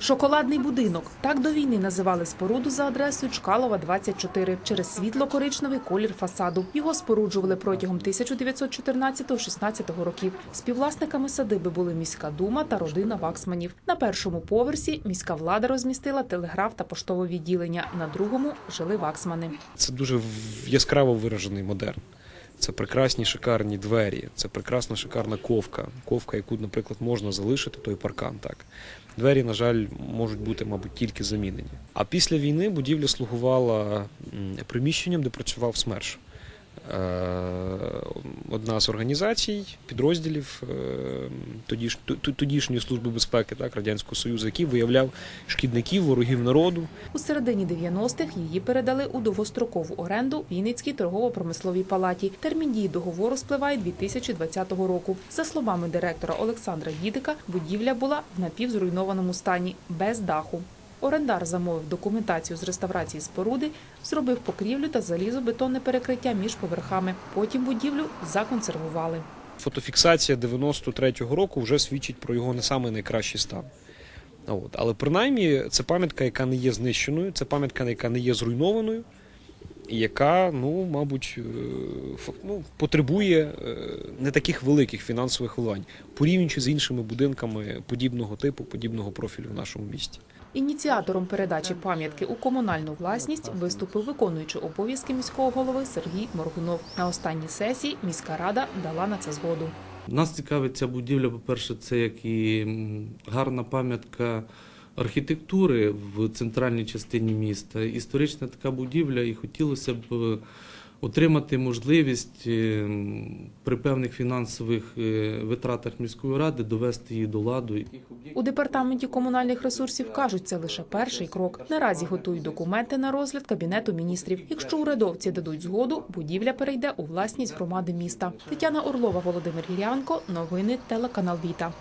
Шоколадний будинок. Так до війни називали споруду за адресою Чкалова, 24, через світло-коричневий колір фасаду. Його споруджували протягом 1914-16 років. Співвласниками садиби були міська дума та родина Ваксманів. На першому поверсі міська влада розмістила телеграф та поштове відділення. На другому жили Ваксмани. Це дуже яскраво виражений модерн. Це прекрасні шикарні двері, це прекрасна шикарна ковка. Ковка, яку, наприклад, можна залишити, той паркан. Так двері, на жаль, можуть бути, мабуть, тільки замінені. А після війни будівля слугувала приміщенням, де працював СМЕРШ. Одна з організацій, підрозділів е, тодіш- тодішньої служби безпеки так, Радянського Союзу, який виявляв шкідників, ворогів народу, У середині 90-х її передали у довгострокову оренду Вінницькій торгово-промисловій палаті. Термін дії договору спливає 2020 року. За словами директора Олександра Дідика, будівля була в напівзруйнованому стані, без даху. Орендар замовив документацію з реставрації споруди, зробив покрівлю та залізобетонне перекриття між поверхами. Потім будівлю законсервували. Фотофіксація 93-го року вже свідчить про його не самий найкращий стан. От. Але принаймні це пам'ятка, яка не є знищеною, це пам'ятка, яка не є зруйнованою, і яка, ну, мабуть, е, ну, потребує е, не таких великих фінансових вливань, порівнюючи з іншими будинками подібного типу, подібного профілю в нашому місті. Ініціатором передачі пам'ятки у комунальну власність виступив виконуючий обов'язки міського голови Сергій Моргунов. На останній сесії міська рада дала на це згоду. Нас цікавить ця будівля, по-перше, це як і гарна пам'ятка архітектури в центральній частині міста. Історична така будівля, і хотілося б е, отримати можливість е, при певних фінансових е, витратах міської ради довести її до ладу. У департаменті комунальних ресурсів кажуть, це лише перший крок. Наразі готують документи на розгляд кабінету міністрів. Якщо урядовці дадуть згоду, будівля перейде у власність громади міста. Тетяна Орлова, Володимир Гірянко. Новини телеканал Віта.